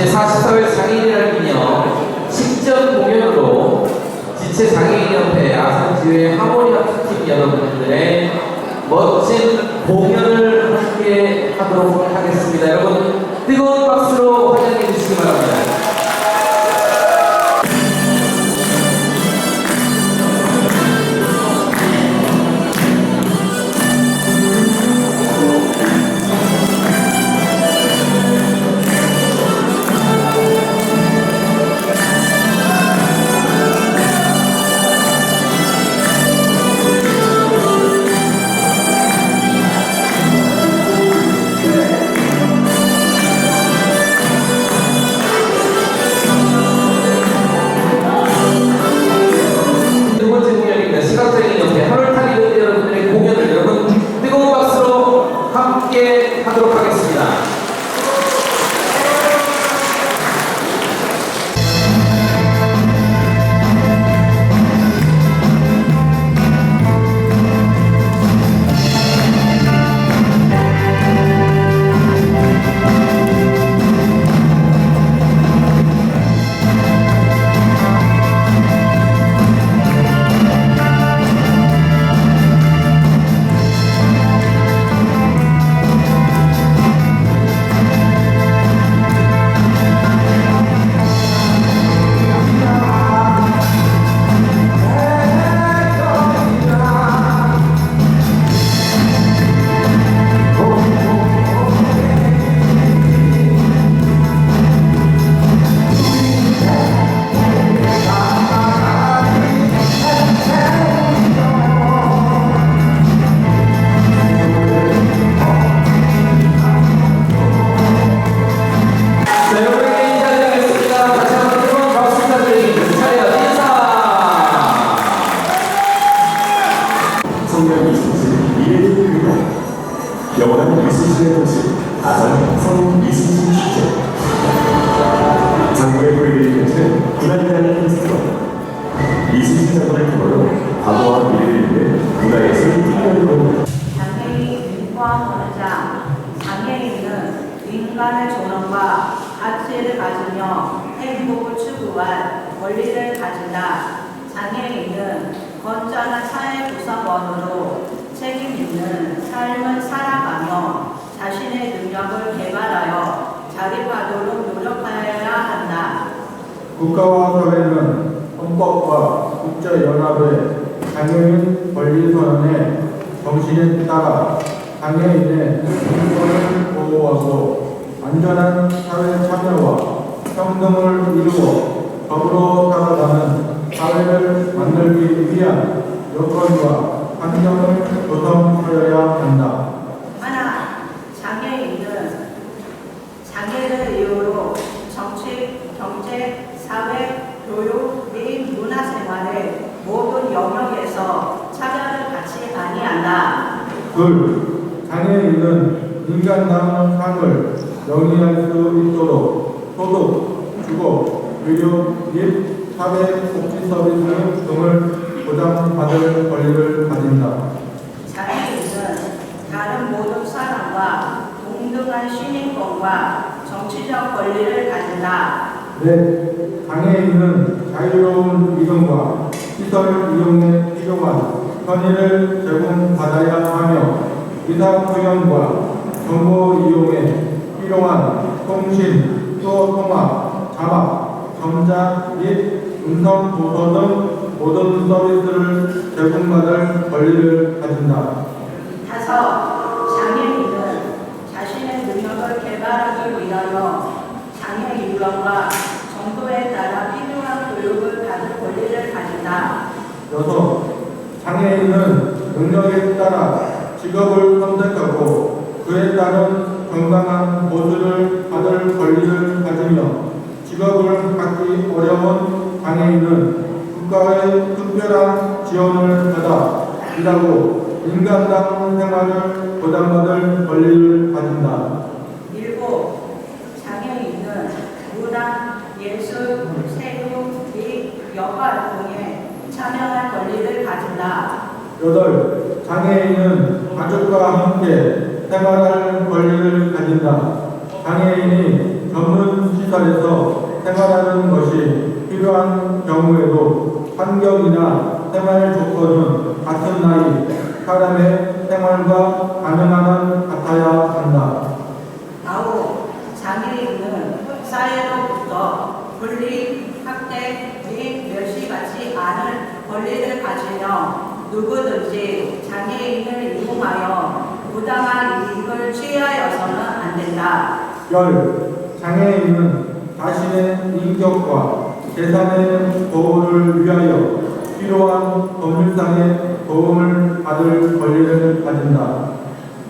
제40회 장애인이라는 기념 식전 공연으로 지체 장애인협회 아산지회 하모니아팀 여러분들의 멋진 공연을 함께 하도록 하겠습니다. 여러분 뜨거운 박수로 영원한 이순신의 도시 아산 성 이순신 축제 장구의 불길이 펼치는 문화인단의 페스티벌 이순신 장관의 기원으로 과거와 미래를 위해 문화예술 특별히 장애인 인권원장 장애인은 인간의 존엄과 가치를 가지며 행복을 추구할 권리를 가진다. 장애인은 건전한 사회 구성원으로 책임 있는 삶을 살아가며 능력을 개발하여 자립하도록 노력하여야 한다. 국가와 사회는 헌법과 국제연합의 장애인 권리선언의 정신에 따라 장애인의 인권을 보호하고 안전한 사회 참여와 평등을 이루어 더불어 살아가는 사회를 만들기 위한 여건과 환경을 조성하여야 한다. 하나, 장애인은 장애를 이유로 정치, 경제, 사회, 교육 및 문화생활의 모든 영역에서 차별을 갖지 아니한다. 둘, 장애인은 인간다운 삶을 영위할 수 있도록 소득, 주거, 의료 및 사회 복지 서비스 등을 보장받을 권리를 가진다. 장애인은 다른 모든 사람과 동등한 시민권과 정치적 권리를 가진다. 넷, 장애인은 자유로운 이동과 시설 이용에 필요한 편의를 제공받아야 하며 의사표현과 정보 이용에 필요한 통신, 수어 통화, 자막, 점자 및 음성 도서 등 모든 서비스를 제공받을 권리를 가진다. 다섯, 장애인은 자신의 능력을 개발하기 위하여 장애 유형과 정도에 따라 필요한 교육을 받을 권리를 가진다. 여섯, 장애인은 능력에 따라 직업을 선택하고 그에 따른 건강한 보수를 받을 권리를 가지며 직업을 갖기 어려운 장애인은 국가의 특별한 지원을 받아 일하고 인간다운 생활을 보장받을 권리를 가진다. 일곱, 장애인은 문화, 예술, 세금 및 여가 활동에 참여할 권리를 가진다. 여덟, 장애인은 가족과 함께 생활할 권리를 가진다. 장애인이 전문 시설에서 생활하는 것이 필요한 경우에도 환경이나 생활 조건은 같은 나이 사람의 생활과 가능한 같아야 한다. 아홉, 장애인은 사회로부터 분리, 학대 및 멸시받지 않을 권리를 가지며 누구든지 장애인을 이용하여 부당한 이익을 취하여서는 안 된다. 열 장애인은 자신의 인격과 재산의 보호를 위하여 필요한 법률상의 도움을 받을 권리를 가진다.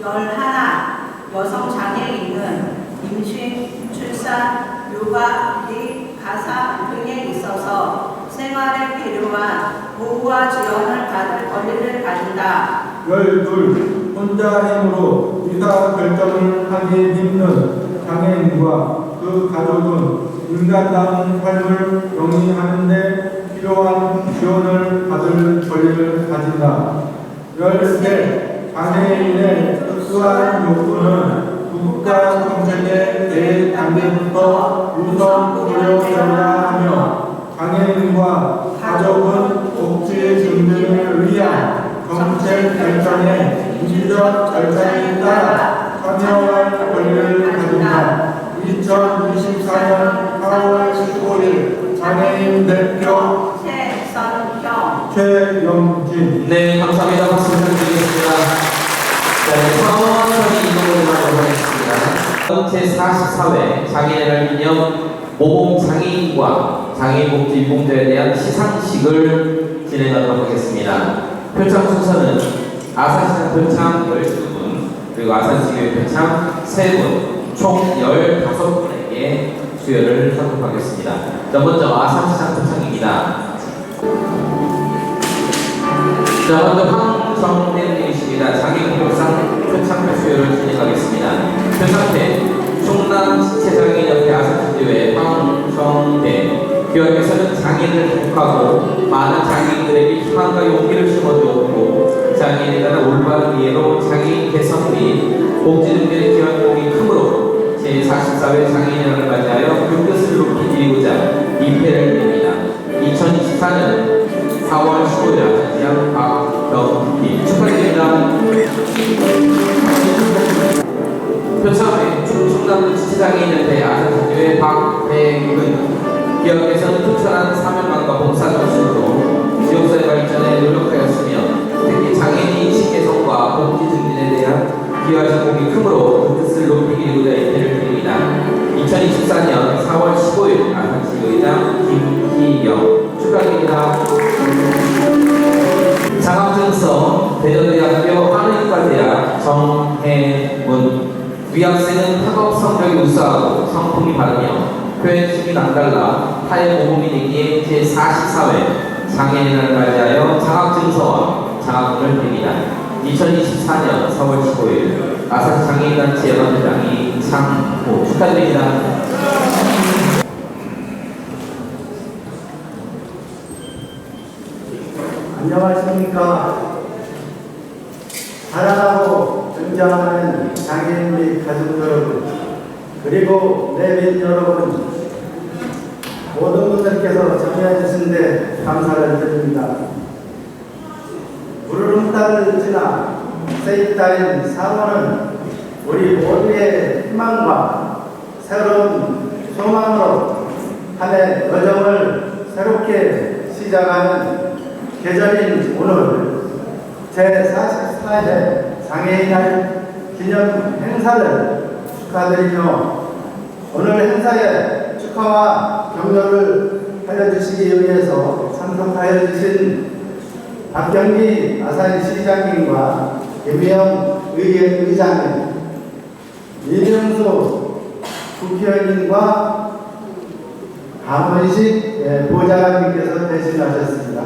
열 하나, 여성 장애인은 임신, 출산, 육아 및 가사 등에 있어서 생활에 필요한 보호와 지원을 받을 권리를 가진다. 열둘 혼자 힘으로 의사 결정을 하기 힘든 장애인과 그 가족은 인간다운 삶을 영위하는 데 필요한 지원을 받을 권리를 가진다. 열세 장애인의 특수한 욕구는 국가 정책의 대 단계부터 우선 고려되어야 하며 장애인과 가족은 복지 증진을 위한 정책 결정의 민주적 절차에 따라 참여할 권리를 가진다. 2024년 4월 15일 장애인 대표 최선형 최영진 네, 감사합니다. 박수 부탁드리겠습니다. 자, 이제 사원선이 이동을 하도록 하겠습니다. 제44회 장애인을 기념 모범 장애인과 장애인 복지 봉제에 대한 시상식을 진행하도록 하겠습니다. 표창 순서는 아산시장 표창 12분, 그리고 아산시교회 표창 3분, 총 15분에게 수여를 하도록 하겠습니다. 자, 먼저 아산시장 표창입니다. 자, 먼저 황정대님이십니다. 장애인공상 표창표 수여를 진행하겠습니다. 표창대 충남 지체장애인협회 아산스튜디오의 황정대 교육에서는 장애인을 행복하고 많은 장애인들에게 희망과 용기를 심어주었고 장애인 개선 및 복지 등들의 기여한 공이 크므로 제44회 장애인을 맞이하여 그 뜻을 높이 드리고자 입회를 드립니다. 2024년 4월 15일 아시아 박경희 축하드립니다. 표창회 충청남도 지체장애인협회 아산스튜의 박대근 기업에서는 특별한 사명감과 바르며 표현 춤이 남달라 타의 되기에 제44회 장애인을 맞이하여 장학증서와 장학금을 드립니다. 2024년 4월 15일 아산 장애인단체 연합회장이 창호 축하드립니다. 안녕하십니까. 사랑하고 존경하는 장애인 및 가족 여러분, 그리고 내빈 여러분, 모든 분들께서 참여해 주신데 감사를 드립니다. 구름달을 지나 세입달인 4월은 우리 모두의 희망과 새로운 소망으로 한해 여정을 새롭게 시작하는 계절인 오늘 제44회 장애인날 기념 행사를 축하드리며 오늘 행사에 축하와 격려를 알려주시기 위해서 참석하여 주신 박경기 아산시장님과 김영 의회 의장님, 이명수 국회의원님과 강원식 예, 보좌관님께서 대신하셨습니다.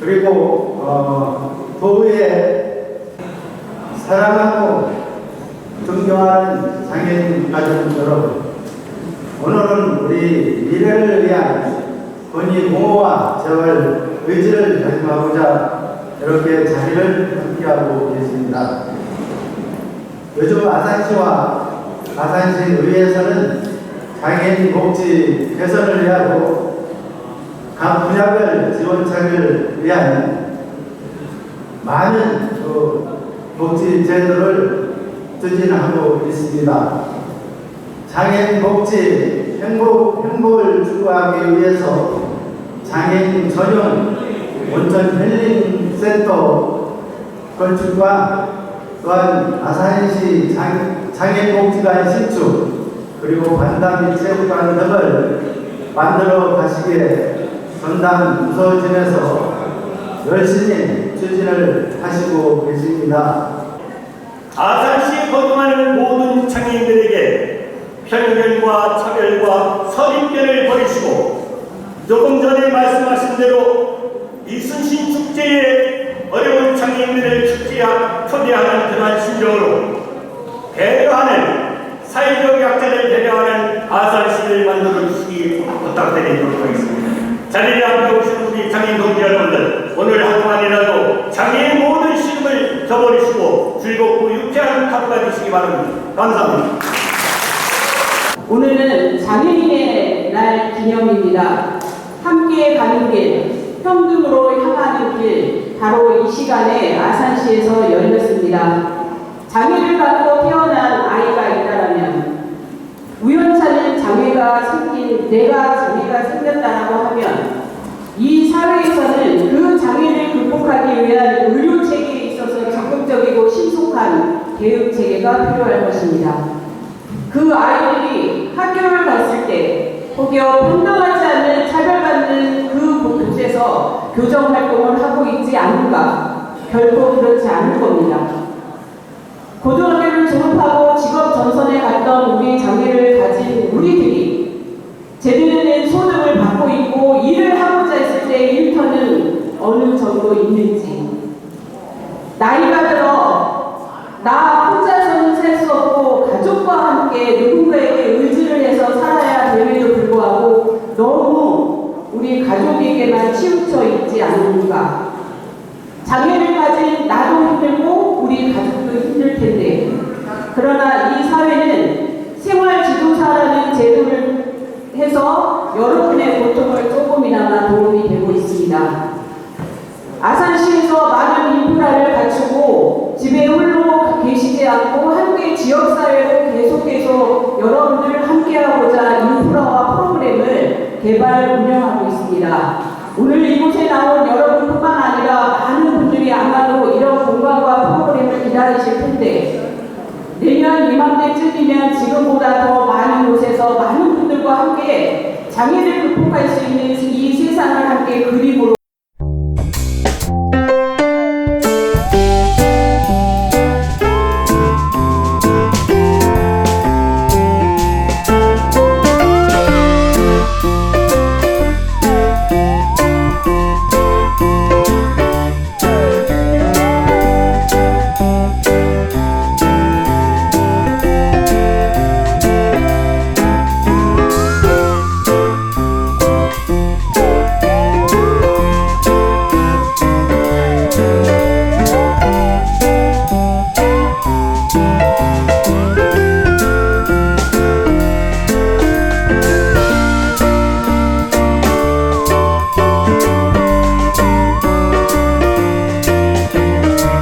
그리고 어, 도의회 사랑하고 존경하는 장애인 가족 여러분, 오늘은 우리 미래를 위한 권위 공호와 재활 의지를 다짐하고자 이렇게 자리를 함께하고 계십니다. 요즘 아산시와 아산시 의회에서는 장애인 복지 개선을 위하고 각 분야별 지원책을 위한 많은 그 복지 제도를 추진하고 있습니다. 장애인 복지 행복, 행복을 추구하기 위해서 장애인 전용 온천 힐링 센터 건축과 또한 아산시 장, 장애복지관 신축 그리고 반담 및 체육관 등을 만들어 가시기에 전담 부서진에서 열심히 추진을 하시고 계십니다. 아산시에 거주하는 모든 장애인들에게 편견과 차별과 선입견을 버리시고 조금 전에 말씀하신 대로 이순신 축제에 어려운 장애인들을 축제하, 초대하는 그러한 심정으로 배려하는 사회적 약자를 배려하는 아산시를 만들어 주시기 부탁드리도록 하겠습니다. 자리에 앉아 오신 우리 장애인 동지 여러분들 오늘 한동안이라도 장애인 모든 저버리시고 즐겁고 유쾌한 하루가 되시기 바랍니다. 감사합니다. 오늘은 장애인의 날 기념입니다. 함께 가는 길, 평등으로 향하는 길, 바로 이 시간에 아산시에서 열렸습니다. 장애를 갖고 태어난 아이가 있다면 우연찮은 장애가 생긴 내가 장애가 생겼다라고 하면 이 사회에서는 그 장애를 극복하기 위한 의료 체계에 있어서 적극적이고 신속한 대응 체계가 필요할 것입니다. 그 아이들이 학교를 갔을 때 혹여 평등하지 않는 차별받는 그 곳에서 교정 활동을 하고 있지 않은가 결코 그렇지 않을 겁니다. 고등학교를 졸업하고 직업 전선에 갔던 우리 장애를 가진 우리들이 제대로 된 소득을 받고 있고 일을 하고자 했을 때 일터는 어느 정도 있는지 나이가 나 혼자서는 살 수 없고 가족과 함께 누군가에게 의지를 해서 살아야 됨에도 불구하고 너무 우리 가족에게만 치우쳐 있지 않는가. 장애를 가진 나도 힘들고 우리 가족도 힘들 텐데. 그러나 이 사회는 생활 지도사라는 제도를 해서 여러분의 고통을 조금이나마 도움이 되고 있습니다. 아산시에서 많은 인프라를 갖추고 집에 않고 함께 지역사회로 계속해서 여러분들을 함께하고자 인프라와 프로그램을 개발 운영하고 있습니다. 오늘 이곳에 나온 여러분뿐만 아니라 많은 분들이 아마도 이런 공간과 프로그램을 기다리실 텐데 내년 이맘때쯤이면 지금보다 더 많은 곳에서 많은 분들과 함께 장애를 극복할 수 있는 이 세상을 함께 그림으로